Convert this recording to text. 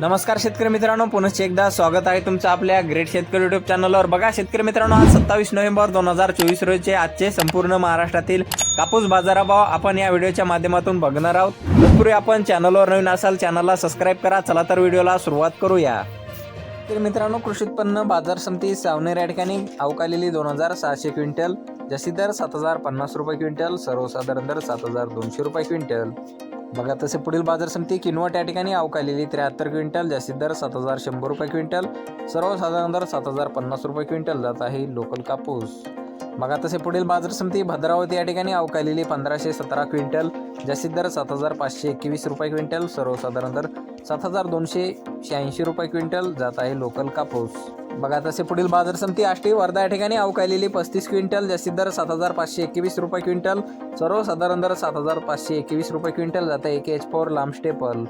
नमस्कार शेतकरी मित्रांनो पुनश्च एकदा स्वागत आहे तुमचं आपल्या ग्रेट शेतकरी युट्यूब चॅनलवर बघा शेतकरी मित्रांनो आज सत्तावीस नोव्हेंबर दोन हजार चोवीस रोजीचे आजचे संपूर्ण महाराष्ट्रातील कापूस बाजाराभाव आपण या व्हिडिओच्या माध्यमातून बघणार आहोत. तत्पूर्वी आपण चॅनलवर नवीन असाल चॅनलला सबस्क्राईब करा. चला तर व्हिडिओला सुरुवात करूया. तर मित्रांनो कृषी उत्पन्न बाजार समिती सावनेर या ठिकाणी अवकालेली दोन हजार सहाशे क्विंटल जशी दर सात हजार पन्नास रुपये क्विंटल सर्वसाधारण दर सात हजार दोनशे रुपये क्विंटल. बघा तसे पुढील बाजार समिती किनवट या ठिकाणी अवकालेली त्र्याहत्तर क्विंटल जास्तीत दर सात हजार शंभर रुपये क्विंटल सर्वसाधारण दर सात हजार पन्नास रुपये क्विंटल जात आहे लोकल कापूस. बघा तसे पुढील बाजार समिती भद्रावती या ठिकाणी अवकालेली पंधराशे सतरा क्विंटल जास्तीत दर सात हजार पाचशे एकवीस रुपये क्विंटल सर्वसाधारण दर सात हजार दोनशे शहाऐंशी रुपये क्विंटल जात आहे लोकल कापूस. बघा तसे पुढील बाजार समिती आष्टी वर्धा या ठिकाणी अवकालेली पस्तीस क्विंटल जास्तीत दर सात हजार पाचशे एकवीस रुपये क्विंटल सर्वसाधारण दर सात हजार पाचशे एकवीस रुपये क्विंटल जात आहे. एक एच फोर लांब स्टेपल.